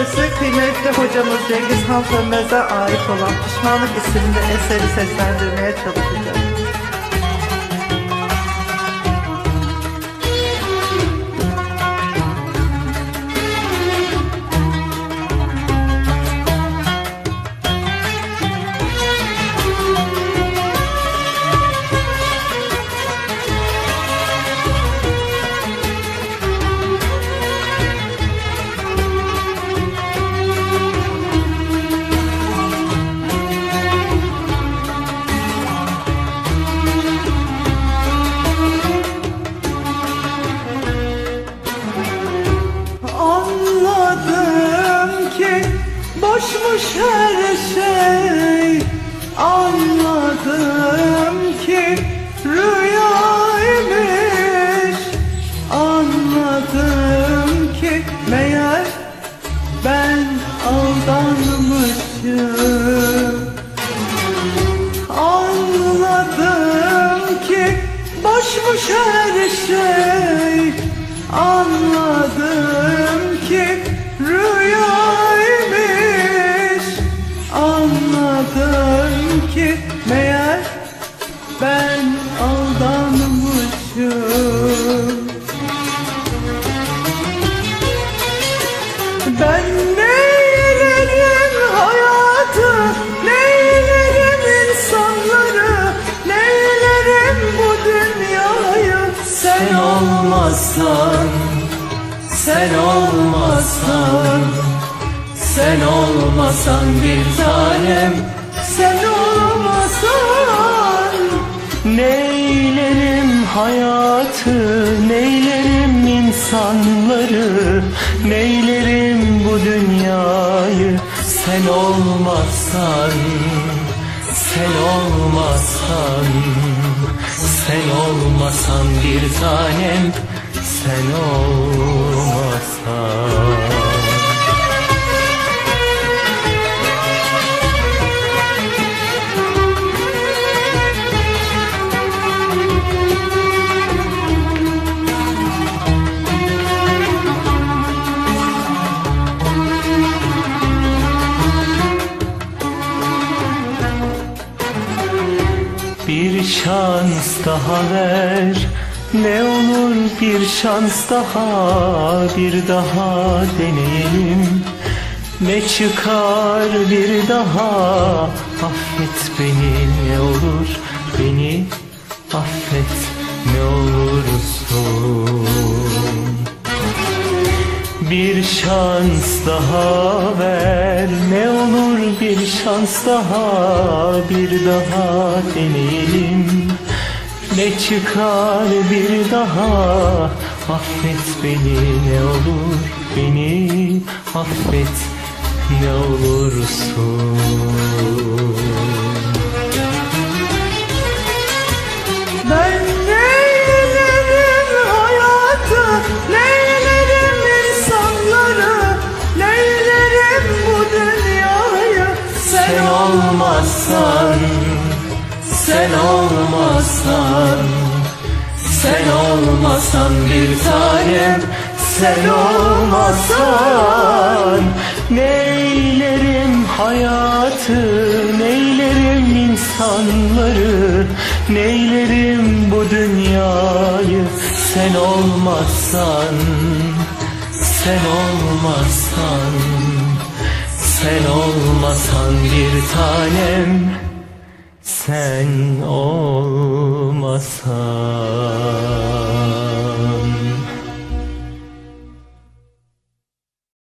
Üniversitesi kıymetli hocamız Cengiz Han Sönmez'e ait olan Pişmanlık isimli eseri seslendirmeye çalışacağım. Boşmuş her şey. Anladım ki rüyaymış Anladım ki meğer ben aldanmışım ki meğer ben aldanmışım. Ben neylerim hayatı, neylerim insanları, neylerim bu dünyayı? Sen olmazsan, sen olmazsan, sen olmasan bir tanem, sen olmasan. Neylerim hayatı, neylerim insanları, neylerim bu dünyayı sen olmazsan, sen olmazsan, sen olmasan bir tanem, sen olmasan. Şans daha ver. Ne olur bir şans daha Bir daha deneyelim. Ne çıkar bir daha Affet beni ne olur. Beni affet ne olursun. Bir şans daha ver. Ne olur bir şans daha bir daha deneyelim. Ne çıkar bir daha? Affet beni ne olur beni. Affet ne olursun. Ben olmazsan, sen olmazsan, sen olmasan bir tanem, sen olmasan, neylerim hayatı, neylerim insanları, neylerim bu dünyayı, sen olmazsan, sen olmazsan. Sen olmasan bir tanem Sen olmasan